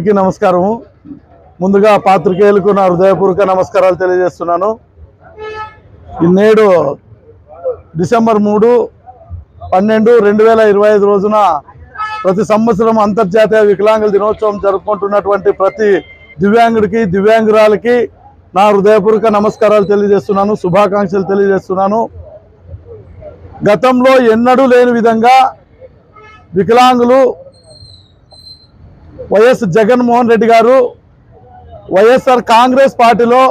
అందరికీ నమస్కారము. ముందుగా పాత్రికేయులకు నా హృదయపూర్వక నమస్కారాలు తెలియజేస్తున్నాను. ఈ నేడు డిసెంబర్ మూడు పన్నెండు రెండు వేల ఇరవై ఐదు రోజున ప్రతి సంవత్సరం అంతర్జాతీయ వికలాంగుల దినోత్సవం జరుపుకుంటున్నటువంటి ప్రతి దివ్యాంగుడికి దివ్యాంగురాలకి నా హృదయపూర్వక నమస్కారాలు తెలియజేస్తున్నాను. శుభాకాంక్షలు తెలియజేస్తున్నాను. గతంలో ఎన్నడూ లేని విధంగా వికలాంగులు వైఎస్ జగన్మోహన్ రెడ్డి గారు వైఎస్ఆర్ కాంగ్రెస్ పార్టీలో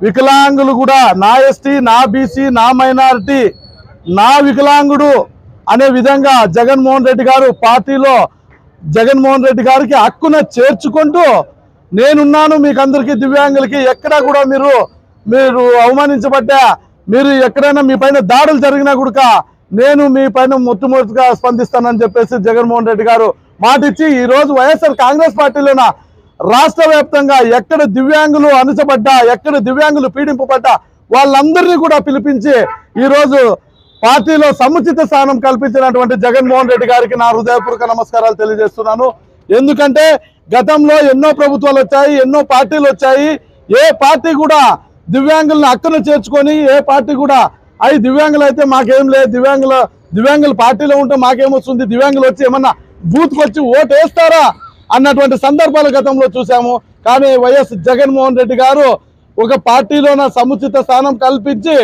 వికలాంగులు కూడా నా ఎస్టీ నా బీసీ నా మైనారిటీ నా వికలాంగుడు అనే విధంగా జగన్మోహన్ రెడ్డి గారు పార్టీలో జగన్మోహన్ రెడ్డి గారికి హక్కున చేర్చుకుంటూ నేనున్నాను మీకు అందరికీ దివ్యాంగులకి ఎక్కడా కూడా మీరు మీరు అవమానించబడ్డా మీరు ఎక్కడైనా మీ పైన దాడులు జరిగినా కూడా నేను మీ పైన మొట్టమొదటిగా స్పందిస్తానని చెప్పేసి జగన్మోహన్ రెడ్డి గారు మాటిచ్చి ఈ రోజు వైఎస్ఆర్ కాంగ్రెస్ పార్టీలోన రాష్ట్ర వ్యాప్తంగా ఎక్కడ దివ్యాంగులు అణచబడ్డా ఎక్కడ దివ్యాంగులు పీడింపబడ్డా వాళ్ళందరినీ కూడా పిలిపించి ఈరోజు పార్టీలో సముచిత స్థానం కల్పించినటువంటి జగన్మోహన్ రెడ్డి గారికి నా హృదయపూర్వక నమస్కారాలు తెలియజేస్తున్నాను. ఎందుకంటే గతంలో ఎన్నో ప్రభుత్వాలు వచ్చాయి ఎన్నో పార్టీలు వచ్చాయి. ఏ పార్టీ కూడా దివ్యాంగులను అక్కను చేర్చుకొని ఏ పార్టీ కూడా అవి దివ్యాంగులు అయితే మాకేం లేదు దివ్యాంగుల దివ్యాంగుల పార్టీలో ఉంటే మాకేమొస్తుంది దివ్యాంగులు వచ్చి ఏమన్నా బూత్కి వచ్చి ఓటు వేస్తారా అన్నటువంటి సందర్భాలు గతంలో చూసాము కానీ వైఎస్ జగన్మోహన్ రెడ్డి గారు ఒక పార్టీలోన సముచిత స్థానం కల్పించి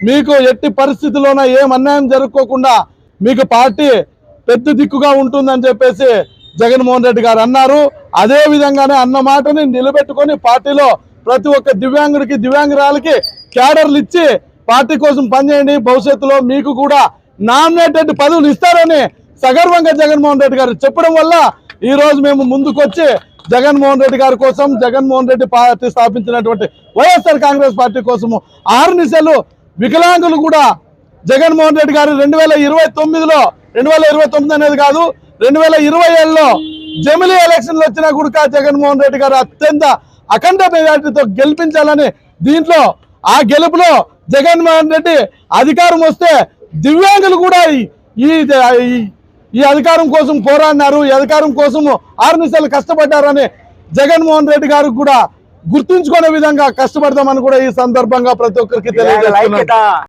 మీకు ఎట్టి పరిస్థితుల్లోన ఏం అన్యాయం జరుపుకోకుండా మీకు పార్టీ పెద్ద దిక్కుగా ఉంటుందని చెప్పేసి జగన్మోహన్ రెడ్డి గారు అన్నారు. అదే విధంగానే అన్న మాటని నిలబెట్టుకొని పార్టీలో ప్రతి ఒక్క దివ్యాంగుడికి దివ్యాంగురాలకి క్యాడర్లు ఇచ్చి పార్టీ కోసం పనిచేయండి. భవిష్యత్తులో మీకు కూడా నామినేటెడ్ పదవులు ఇస్తారని సగర్వంగా జగన్మోహన్ రెడ్డి గారు చెప్పడం వల్ల ఈ రోజు మేము ముందుకొచ్చి జగన్మోహన్ రెడ్డి గారి కోసం జగన్మోహన్ రెడ్డి పార్టీ స్థాపించినటువంటి వైఎస్ఆర్ కాంగ్రెస్ పార్టీ కోసము ఆరు నిశలు వికలాంగులు కూడా జగన్మోహన్ రెడ్డి గారు రెండు వేల ఇరవై తొమ్మిదిలో రెండు వేల ఇరవై తొమ్మిది అనేది కాదు రెండు వేల ఇరవై ఏళ్ళలో జమిలీ ఎలక్షన్లు వచ్చినా కూడా జగన్మోహన్ రెడ్డి గారు అత్యంత అఖండ మెజార్టీతో గెలిపించాలని దీంట్లో ఆ గెలుపులో జగన్మోహన్ రెడ్డి అధికారం వస్తే దివ్యాంగులు కూడా ఈ- ఈ అధికారం కోసం పోరాడినారు ఈ అధికారం కోసం ఆరు నిమిషాలు కష్టపడ్డారని జగన్మోహన్ రెడ్డి గారు కూడా గుర్తుంచుకునే విధంగా కష్టపడదామని కూడా ఈ సందర్భంగా ప్రతి ఒక్కరికి తెలియజేస్తున్నాను ఐక్యత